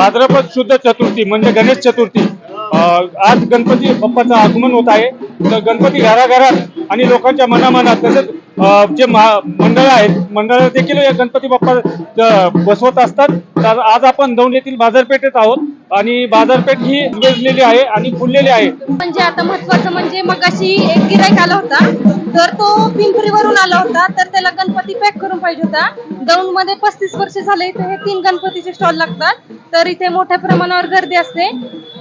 भाद्रपद शुद्ध चतुर्थी म्हणजे गणेश चतुर्थी. आज गणपती बाप्पाचं आगमन होत आहे. तर गणपती घराघरात आणि लोकांच्या मनामनात तसेच जे मंडळ आहेत मंडळ देखील या गणपती बाप्पा बसवत असतात. तर आज आपण दौंड येथील बाजारपेठेत आहोत आणि बाजारपेठ ही उजळलेली आहे आणि फुललेली आहे. म्हणजे आता महत्वाचं म्हणजे मग अशी एक गिराईक आला होता. तर तो पिंपरीवरून आला होता तर त्याला गणपती पॅक करून पाहिजे होता. दौंडमध्ये पस्तीस वर्ष झाले इथे हे तीन गणपतीचे स्टॉल लागतात. तर इथे मोठ्या प्रमाणावर गर्दी असते.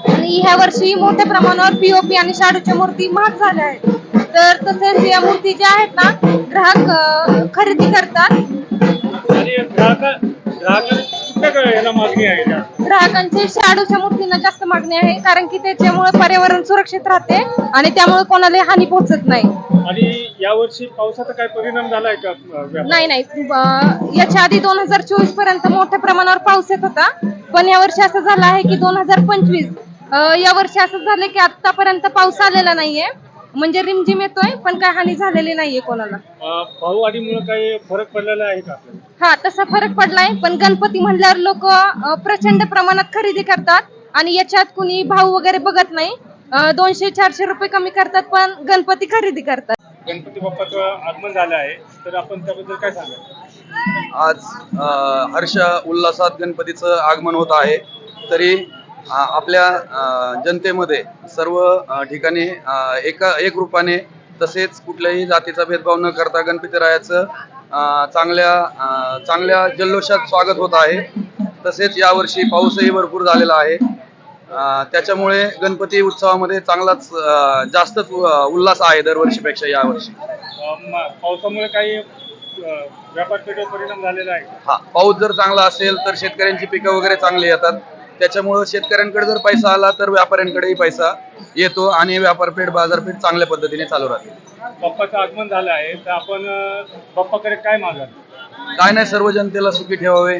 आणि ह्या वर्षी मोठ्या प्रमाणावर पीओपी आणि शाडूच्या मूर्ती महाग झाल्या आहेत. तर तसेच या मूर्ती ज्या आहेत ना ग्राहक खरेदी करतात? ग्राहकांची शाडूच्या मूर्तींना जास्त मागणी आहे कारण की त्याच्यामुळे पर्यावरण सुरक्षित राहते आणि त्यामुळे कोणालाही हानी पोहोचत नाही. आणि यावर्षी पावसाचा काय परिणाम झालाय का? नाही नाही. ब- याच्या आधी दोन हजार चोवीसपर्यंत मोठ्या प्रमाणावर पाऊस येत होता. पण या वर्षी असं झालं आहे की दोन हजार पंचवीस या वर्षी असं झालं की आतापर्यंत पाऊस आलेला नाहीये. म्हणजे रिमझिम येतोय पण काय हानी झालेली नाहीये कोणाला. अं, भाववाढीमुळे काही फरक पडलेला आहे का? आपल्याला हा तसा फरक पडलाय. पण गणपती म्हणल्यावर लोक प्रचंड प्रमाणात खरेदी करतात. आणि याच्यात कुणी भाव वगैरे बघत नाही. दोनशे चारशे रुपये कमी करतात पण गणपती खरेदी करतात. गणपती बाप्पाचं आगमन झालं आहे तर आपण त्याबद्दल काय सांगाल? आज हर्ष उल्हासात गणपतीचं आगमन होत आहे. तरी आपल्या जनतेमध्ये सर्व ठिकाणी एका एक रूपाने तसेच कुठल्याही जातीचा भेदभाव न करता गणपतीरायाचं अ, चांगल्या चांगल्या जल्लोषात स्वागत होत आहे. तसेच यावर्षी पाऊसही भरपूर झालेला आहे. त्याच्यामुळे गणपती उत्सवामध्ये चांगलाच जास्तच उल्हास आहे दरवर्षीपेक्षा यावर्षी. पावसामुळे काही अं, व्यापार पेठेवर परिणाम झालेला आहे? हा पाऊस जर चांगला असेल तर शेतकऱ्यांची पिकं वगैरे चांगली येतात. त्याच्यामुळं शेतकऱ्यांकडे जर पैसा आला तर व्यापाऱ्यांकडेही पैसा येतो आणि व्यापारपेठ बाजारपेठ चांगल्या पद्धतीने चालू राहते. बाप्पाचं आगमन झालं आहे तर आपण बाप्पाकडे काय मागाल? काय नाही सर्व जनतेला सुखी ठेवावे.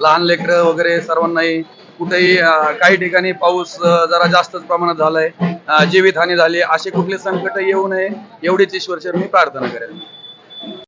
लहान लेकरं वगैरे सर्वांनाही कुठेही काही ठिकाणी पाऊस जरा जास्तच प्रमाणात झालाय जीवितहानी झाली असे कुठले संकट येऊ नये एवढीच ईश्वरचर मी प्रार्थना करेन.